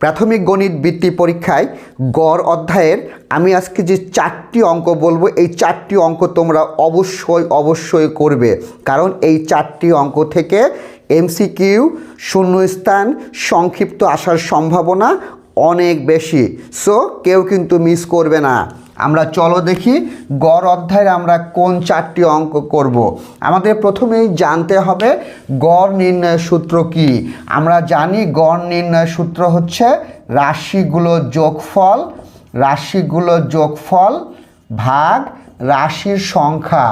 প্রাথমিক গণিত বৃত্তি পরীক্ষায় গড় অধ্যায়ের আমি আজকে যে চারটি অঙ্ক বলব, এই চারটি অঙ্ক তোমরা অবশ্যই অবশ্যই করবে। কারণ এই চারটি অঙ্ক থেকে এমসিকিউ শূন্যস্থান সংক্ষিপ্ত আসার সম্ভাবনা অনেক বেশি। সো কেউ কিন্তু মিস করবে না। আমরা চলো দেখি গড় অধ্যায়ের আমরা কোন চারটি অঙ্ক করব। আমাদের প্রথমেই জানতে হবে গড় নির্ণয় সূত্র কি? আমরা জানি গড় নির্ণয় সূত্র হচ্ছে রাশিগুলো যোগফল রাশিগুলো যোগফল ভাগ রাশির সংখ্যা।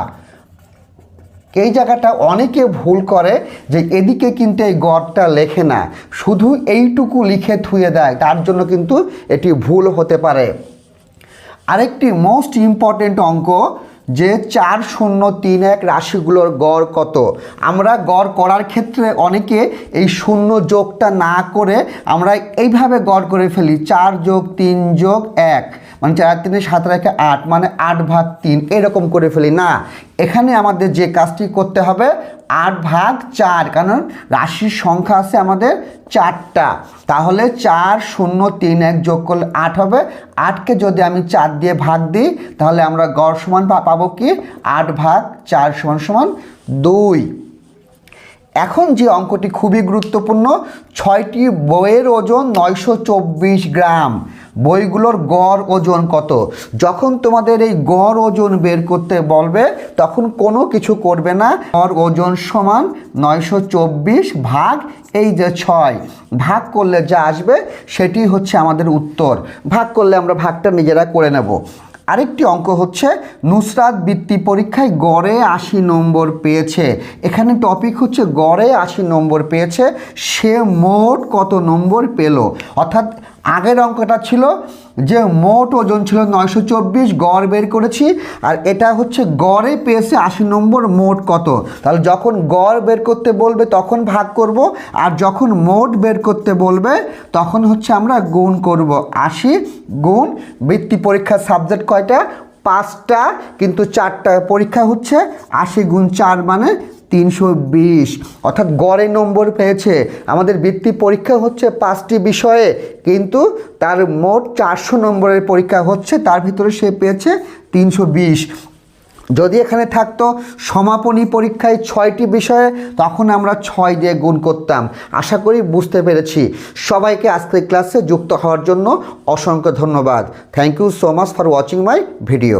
এই জায়গাটা অনেকে ভুল করে যে এদিকে কিন্তু এই গড়টা লেখে না, শুধু এইটুকু লিখে থুয়ে দেয়, তার জন্য কিন্তু এটি ভুল হতে পারে। আরেকটি মোস্ট ইম্পর্টেন্ট অঙ্ক যে চার শূন্য তিন এক রাশিগুলোর গড় কত? আমরা গড় করার ক্ষেত্রে অনেকে এই শূন্য যোগটা না করে আমরা এইভাবে গড় করে ফেলি। চার যোগ তিন যোগ এক। মানে চার তিনে সাত রেখে আট মানে আট ভাগ তিন, এরকম করে ফেলি। না, এখানে আমাদের যে কাজটি করতে হবে আট ভাগ চার, কারণ রাশির সংখ্যা আছে আমাদের চারটা। তাহলে চার শূন্য তিন এক যোগ করলে আট হবে। আটকে যদি আমি চার দিয়ে ভাগ দিই, তাহলে আমরা গড় সমান পাবো কি? আট ভাগ চার সমান সমান দুই। এখন যে অঙ্কটি খুবই গুরুত্বপূর্ণ, ছয়টি বইয়ের ওজন নয়শো চব্বিশ গ্রাম। বইগুলোর গড় ওজন কত? যখন তোমাদের এই গড় ওজন বের করতে বলবে, তখন কোনো কিছু করবে না। গড় ওজন সমান নয়শো চব্বিশ ভাগ এই যে ছয়। ভাগ করলে যা আসবে, সেটি হচ্ছে আমাদের উত্তর। ভাগ করলে আমরা ভাগটা নিজেরা করে নেব। আরেকটি অঙ্ক হচ্ছে, নুসরাত বৃত্তি পরীক্ষায় গড়ে আশি নম্বর পেয়েছে। এখানে টপিক হচ্ছে গড়ে আশি নম্বর পেয়েছে, সে মোট কত নম্বর পেল? অর্থাৎ আগের অঙ্কটা ছিল যে মোট ওজন ছিল নয়শো চব্বিশ, গড় বের করেছি, আর এটা হচ্ছে গড়ে পেয়েছে আশি নম্বর মোট কত। তাহলে যখন গড় বের করতে বলবে তখন ভাগ করব, আর যখন মোট বের করতে বলবে তখন হচ্ছে আমরা গুণ করব আশি গুণ বৃত্তি পরীক্ষার সাবজেক্ট কয়টা? পাঁচটা, কিন্তু চারটা পরীক্ষা হচ্ছে আশি গুণ চার মানে তিনশো বিশ। অর্থাৎ গড়ে নম্বর পেয়েছে। আমাদের বৃত্তি পরীক্ষা হচ্ছে পাঁচটি বিষয়ে, কিন্তু তার মোট চারশো নম্বরের পরীক্ষা হচ্ছে, তার ভিতরে সে পেয়েছে তিনশো বিশ। যদি এখানে থাকতো সমাপনী পরীক্ষায় ছয়টি বিষয়ে, তখন আমরা ছয় দিয়ে গুণ করতাম। আশা করি বুঝতে পেরেছি। সবাইকে আজকের ক্লাসে যুক্ত হওয়ার জন্য অসংখ্য ধন্যবাদ। Thank you so much for watching my video